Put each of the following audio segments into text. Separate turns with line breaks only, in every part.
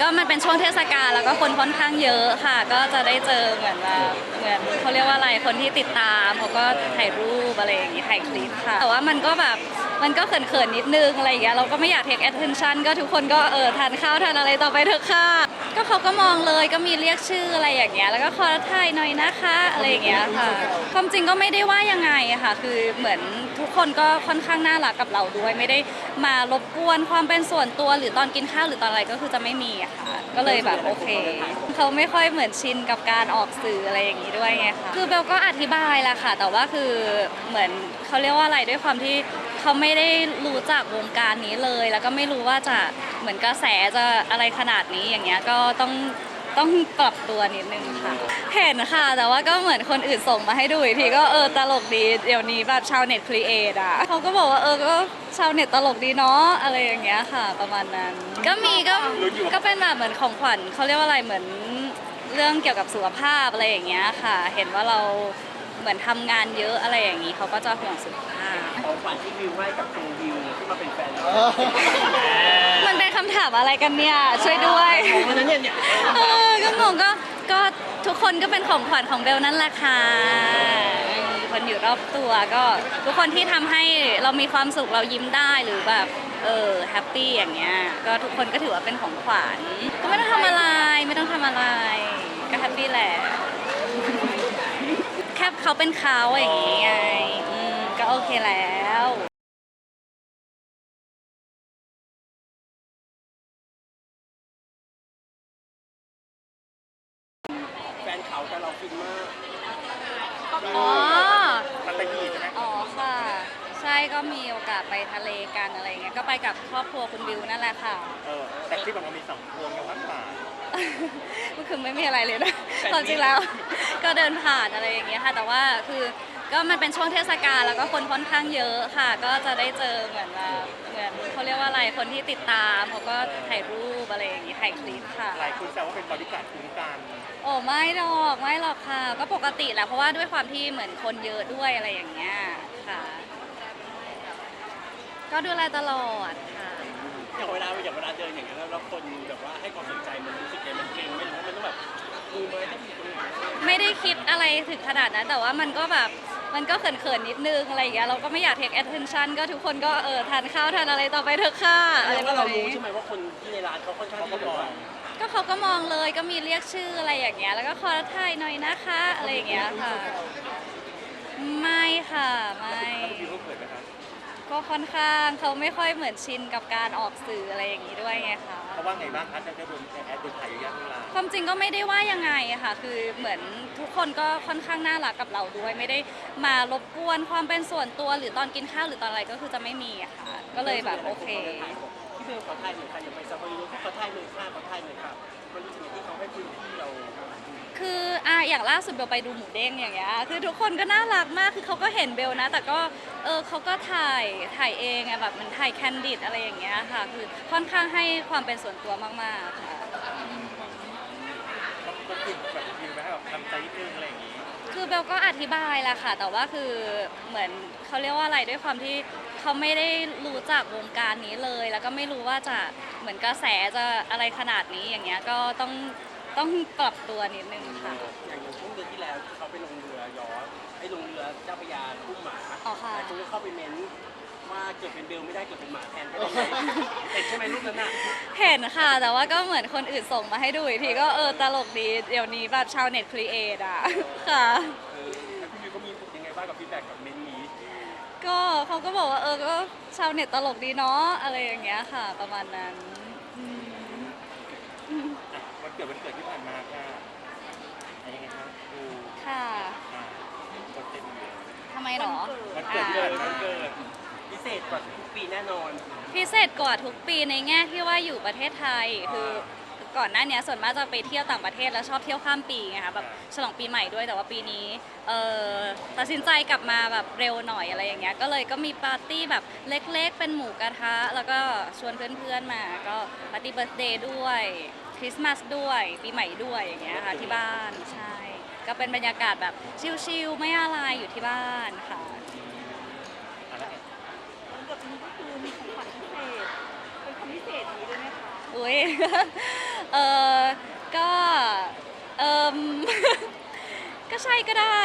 ก็มันเป็นช่วงเทศกาลแล้วก็คนค่อนข้างเยอะค่ะ ก็จะได้เจอเหมือนแบบเหมือนเขาเรียกว่าอะไรคนที่ติดตามเขาก็ถ่ายรูปอะไรอย่างงี้ถ่ายคลิปค่ะ แต่ว่ามันก็แบบมันก็เขินๆนิดนึงอะไรอย่างเงี้ยเราก็ไม่อยาก take attention ก็ทุกคนก็เออทานข้าวทานอะไรต่อไปเถอะค่ะ ก็เขาก็มองเลยก็มีเรียกชื่ออะไรอย่างเงี้ยแล้วก็ขอถ่ายหน่อยนะคะอะไรอย่างเงี้ยค่ะความจริงก็ไม่ได้ว่ายังไงอะค่ะ คือเหมือน ทุกคนก็ค่อนข้างน่ารักกับเราด้วย ไม่ได้มารบกวนความเป็นส่วนตัวหรือตอนกินข้าวหรือตอนอะไรก็คือจะไม่มีอะค่ะก็เลยแบบโอเค เขาไม่ค่อยเหมือนชินกับการออกสื่ออะไรอย่างนี้ด้วยไงค่ะคือเบลก็อธิบายละค่ะ แต่ว่าคือเหมือนเขาเรียกว่าอะไรด้วยความที่เขาไม่ได้รู้จักวงการนี้เลย แล้วก็ไม่รู้ว่าจะเหมือนกระแสจะอะไรขนาดนี้อย่างเงี้ยก็ต้อง ต้องปรับตัวนิดนึงค่ะ เห็นค่ะ แต่ว่าก็เหมือนคนอื่นส่งมาให้ดูอีกทีก็เออตลกดี เดี๋ยวนี้แบบชาวเน็ตครีเอทอะเขาก็บอกว่าเออก็ชาวเน็ตตลกดีเนาะอะไรอย่างเงี้ยค่ะ ประมาณนั้น ก็มีก็ก็เป็นแบบเหมือนของขวัญเขาเรียกว่าอะไรเหมือนเรื่องเกี่ยวกับสุขภาพอะไรอย่างเงี้ยค่ะ เห็นว่าเราเหมือนทำงานเยอะอะไรอย่างงี้เขาก็จะห่วงสุขภาพ
ของขวัญที่วิวให้กับคุณวิวที่มาเป็นแฟนเรา
มันเป็นคำถามอะไรกันเนี่ย ช่วยด้วย
วันนั้นเนี่ยเนี่ย
เออก็งงก็ก็ทุกคนก็เป็นของขวัญของเบลนั่นแหละค่ะคนอยู่รอบตัวก็ทุกคนที่ทำให้เรามีความสุขเรายิ้มได้หรือแบบเออแฮปปี้อย่างเงี้ยก็ทุกคนก็ถือว่าเป็นของขวัญก็ไม่ต้องทำอะไรไม่ต้องทำอะไร ก็แฮปปี้แหละแค่เขาเป็นเขาอย่างงี้ไงอืมก็โอเคแล้ว
แฟนเขาแต่เราฟินมาก
อ๋อ
มันไปดีใช่ไหม
อ๋อค่ะ ใช่ก็มีโอกาส ไปทะเลกันอะไรเงี้ยก็ไปกับครอบครัวคุณวิวนั่นแหละค่ะ
เออแต่คลิปออกมามีสองพวงยังมากกว่า
ก็คือไม่มีอะไรเลยนะ
แต่
ความจริงแล้ว ก็เดินผ่านอะไรอย่างเงี้ยค่ะ แต่ว่าคือก็มันเป็นช่วงเทศกาลแล้วก็คนค่อนข้างเยอะค่ะ ก็จะได้เจอเหมือนแบบเหมือนเขาเรียกว่าอะไรคนที่ติดตามเขาก็ถ่ายรูปอะไรอย่างงี้ถ่ายคลิปค่ะ
หลายคนแซวว่าเป็นบริการดคุ้มกัน
โอ้ไม่หรอกไม่หรอกค่ะ ก็ปกติแหละเพราะว่าด้วยความที่เหมือนคนเยอะด้วยอะไรอย่างเงี้ยค่ะ ก็ดูแลตลอดค่ะ
อย่างเวลาอย่างเวลาเดินอย่างเงี้ยแล้วแล้วคนแบบว่าให้ความสนใจมันรู้สึกไงมันเก่งไม่รู้มันต้องแบบมือไม้ต้องอยู่ตรงไหน
ไม่ได้คิดอะไรถึงขนาดนั้น แต่ว่ามันก็แบบมันก็เขินๆนิดนึงอะไรอย่างเงี้ยเราก็ไม่อยาก take attention ก็ทุกคนก็เออทานข้าวทานอะไรต่อไปเถอะค่ะอะไร
แต่
ป
ว่า
ระ
เรา
มาณ
รู้
นี้
ใช่ไหมว่าคนที่ในร้านเขาค่อนข้างที่จะแบบว่า
ก็เขาก็มองเลยก็มีเรียกชื่ออะไรอย่างเงี้ยแล้วก็ขอถ่ายหน่อยนะคะ อะไรอย่างเงี้ยค่ะ ไม่ค่ะไม่ ก็ค่อนข้างเขาไม่ค่อยเหมือนชินกับการออกสื่ออะไรอย่างนี้ด้วยไงคะ
เขาว่าไงบ้างคะจะได้โดนแอดโดนถ่ายระยะเวลา
ความจริงก็ไม่ได้ว่ายังไงอะค่ะ คือเหมือนทุกคนก็ค่อนข้างน่ารักกับเราด้วย ไม่ได้มารบกวนความเป็นส่วนตัวหรือตอนกินข้าวหรือตอนอะไรก็คือจะไม่มีอะค่ะ ก็เลยแบบโอเค
พี่เบลขอถ่ายหน่อยค่ะอย่าไปซับเบอร์รู้ขอถ่ายหน่อยค่ะขอถ่ายหน่อยค่ะมันรู้สึกอย่างที่เขาให้พื้นที่เรา
คืออะอย่างล่าสุดเบลไปดูหมูเด้งอย่างเงี้ยคือทุกคนก็น่ารักมากคือเขาก็เห็นเบลนะ แต่ก็เออเขาก็ถ่ายถ่ายเองอะแบบมันถ่ายแคนดิดอะไรอย่างเงี้ยค่ะ คือค่อนข้างให้ความเป็นส่วนตัวมากๆค่ะ
ก็คือแบบวิวไหมแบบทำใจนิดนึงอะไรอย่างงี้
คือเบลก็อธิบายละค่ะ แต่ว่าคือเหมือนเขาเรียกว่าอะไรด้วยความที่เขาไม่ได้รู้จักวงการนี้เลย แล้วก็ไม่รู้ว่าจะเหมือนกระแสจะอะไรขนาดนี้อย่างเงี้ยก็ต้อง ต้องปรับตัวนิดนึงค่ะ
อย่างอย่างช่วงเดือนที่แล้วที่เขาไปลงเรือยอชต์ไอ้ลงเรือเจ้าพระยาทุ่มหมา
อ๋อค่ะ
หลายคนก็เข้าไปเม้นต์ว่าเกิดเป็นเบลไม่ได้เกิดเป็นหมาแทนก็ได้ไหมเห็นใช่ไหมรูปนั้นน่ะ
เห็นค่ะ แต่ว่าก็เหมือนคนอื่นส่งมาให้ดูอีกทีก็เออตลกดี เดี๋ยวนี้แบบชาวเน็ตครีเอทอะ ค่ะ
เออแล้วพี่วิวก็มียังไงบ้างกับฟีดแบ็กกับเม้นต์นี้
ก็เขาก็บอกว่าเออก็ชาวเน็ตตลกดีเนาะอะไรอย่างเงี้ยค่ะ ประมาณนั้นอืม
อะวัน เกิดวันเกิดที่ผ่านมาค่ะอะไรยังไงครับดู
ค่ะ
อ่าคนเต็มเลย
ทำไมหรอ
วันเกิดที่ผ่านมาวันเกิดพิเศษกว่าทุกปีแน่นอน
พิเศษกว่าทุกปีในแง่ที่ว่าอยู่ประเทศไทยคือก่อนหน้าเนี้ยส่วนมากจะไปเที่ยวต่างประเทศแล้วชอบเที่ยวข้ามปีไงคะแบบฉลองปีใหม่ด้วยแต่ว่าปีนี้เออตัดสินใจกลับมาแบบเร็วหน่อยอะไรอย่างเงี้ยก็เลยก็มีปาร์ตี้แบบเล็กๆ เป็นหมูกระทะ แล้วก็ชวนเพื่อนๆมาก็ปาร์ตี้เบิร์ d เดย์ด้วย คริสต์มาสด้วยปีใหม่ด้วยอย่างเงี้ยค่ะที่บ้านใช่ ก็เป็นบรรยากาศแบบชิลๆไม่อะไรอยู่ที่บ้านค่ะ
อะแล้วไง
วันเกิดปีนี้ก็คือมีของขวัญพิเศษเป็นความพิเศษนี้ด้วยไหมคะ
อุ้ยเออก็เอมก็ใช่ก็ได้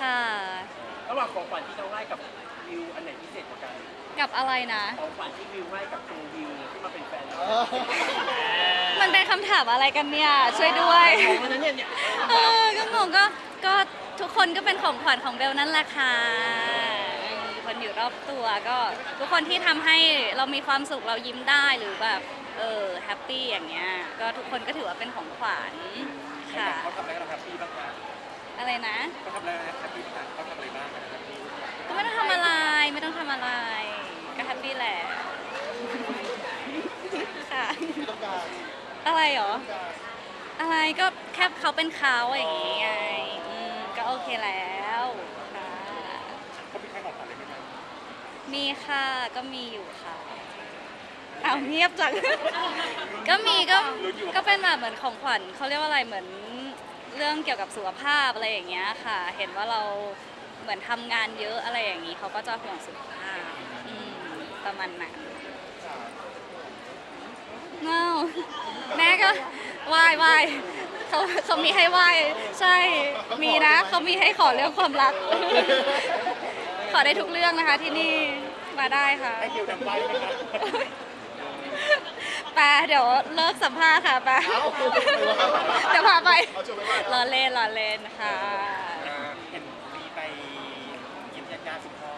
ค่ะ
ระหว่างของขวัญที่เราให้กับวิวอันไหนพิเศษกว่ากัน
กับอะไรนะ
ของขวัญที่วิวให้กับตัววิวที่มาเป็นแฟนเรา
มันเป็นคำถามอะไรกันเนี่ย ช่วยด้วย
ของวันนั้นเนี่ยเนี่ย
เออก็งงก็ก็ทุกคนก็เป็นของขวัญของเบลนั่นแหละค่ะอืมคนอยู่รอบตัวก็ ทุกคนที่ทำให้เรามีความสุขเรายิ้มได้หรือแบบเออแฮปปี้อย่างเงี้ยก็ทุกคนก็ถือว่าเป็นของขวัญค่ะ
เขาทำอะไรให้เราแฮปปี้บ้างคะ
อะไรนะ
เขาทำอะไรให้เราแฮปปี้บ้างคะเขาทำอะไรบ้างให้เราแฮปปี้
ก็ไม่ต้องทำอะไรไม่ต้องทำอะไรก็แฮปปี้แหละค่ะ
ต้องการ
อะไรหรอ อะไรก็แค่เขาเป็นเขาอย่างงี้ไงอืมก็โอเคแล้วค่ะ
เขามีใครของขวัญอะไรไหมคะ
มีค่ะก็มีอยู่ค่ะเอาวเงียบจัง ก็มีก็ก็เป็นแบบเหมือนของขวัญเขาเรียกว่าอะไรเหมือน เรื่องเกี่ยวกับสุขภาพอะไรอย่างเงี้ยค่ะ เห็นว่าเราเหมือนทำงานเยอะอะไรอย่างงี้เขาก็จะห่วงสุขภาพอืมประมาณนั้นเงาแม่ก็ไหว้ไหว้เขาเขามีให้ไหว้ใช่มีนะเขามีให้ขอเรื่องความรัก ขอได้ทุกเรื่องนะคะที่นี่มาได้ค่ะ
ให้คิวทำไปไหมคะ
ไปเดี๋ยวเลิกสัมภาษณ์ค่ะไปเดี๋ยวพาไปรอเล่นรอเล่นค่ะ
อ่าเห็นมีไปยิ้มญาติญาติคุณพ่อ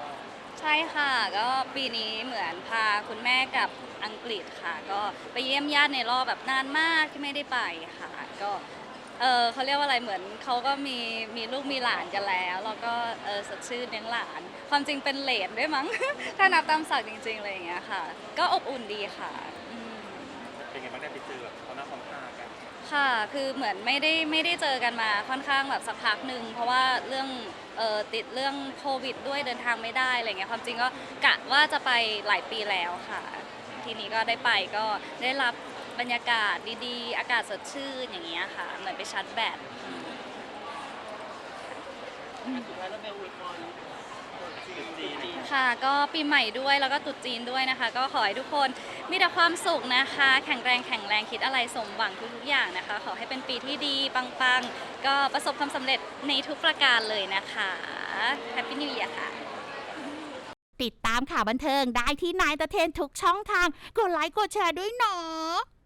ใช่ค่ะก็ปีนี้เหมือนพาคุณแม่กับอังกฤษค่ะ ก็ไปเยี่ยมญาติในรอบแบบนานมากที่ไม่ได้ไปค่ะ ก็เออเขาเรียกว่าอะไรเหมือนเขาก็มีมีลูกมีหลานกันแล้วแล้วก็เออสดชื่นเลี้ยงหลาน ความจริงเป็นเลดด้วยมั้ง ถ้านับตามศักดิ์จริงๆอะไรอย่างเงี้ยค่ะ ก็อบอุ่นดีค่ะอืม
เป็นไงบ้างได้ไปเจอแบบเขาหน้าความตากัน
ค่ะ คือเหมือนไม่ได้ไม่ได้เจอกันมาค่อนข้างแบบสักพักหนึ่งเพราะว่าเรื่องเออติดเรื่องโควิดด้วยเดินทางไม่ได้อะไรเงี้ยความจริงก็กะว่าจะไปหลายปีแล้วค่ะ ทีนี้ก็ได้ไปก็ได้รับบรรยากาศดีๆ อากาศสดชื่นอย่างเงี้ยค่ะ เหมือนไปชาร์จแบต
สุดท้ายแล้วเบลอวยพรจุดจีน
ค่ะก็ปีใหม่ด้วยแล้วก็ตรุษจีนด้วยนะคะ ก็ขอให้ทุกคนมีแต่ความสุขนะคะ แข็งแรงแข็งแรงคิดอะไรสมหวังทุกๆอย่างนะคะ ขอให้เป็นปีที่ดีปังๆ ก็ประสบความสำเร็จในทุกประการเลยนะคะแฮปปี้นิว e a ยค่ะ
ติดตามข่าวบันเทิงได้ที่นายตะเทนทุกช่องทาง กดไลค์กดแชร์ด้วยเนาะ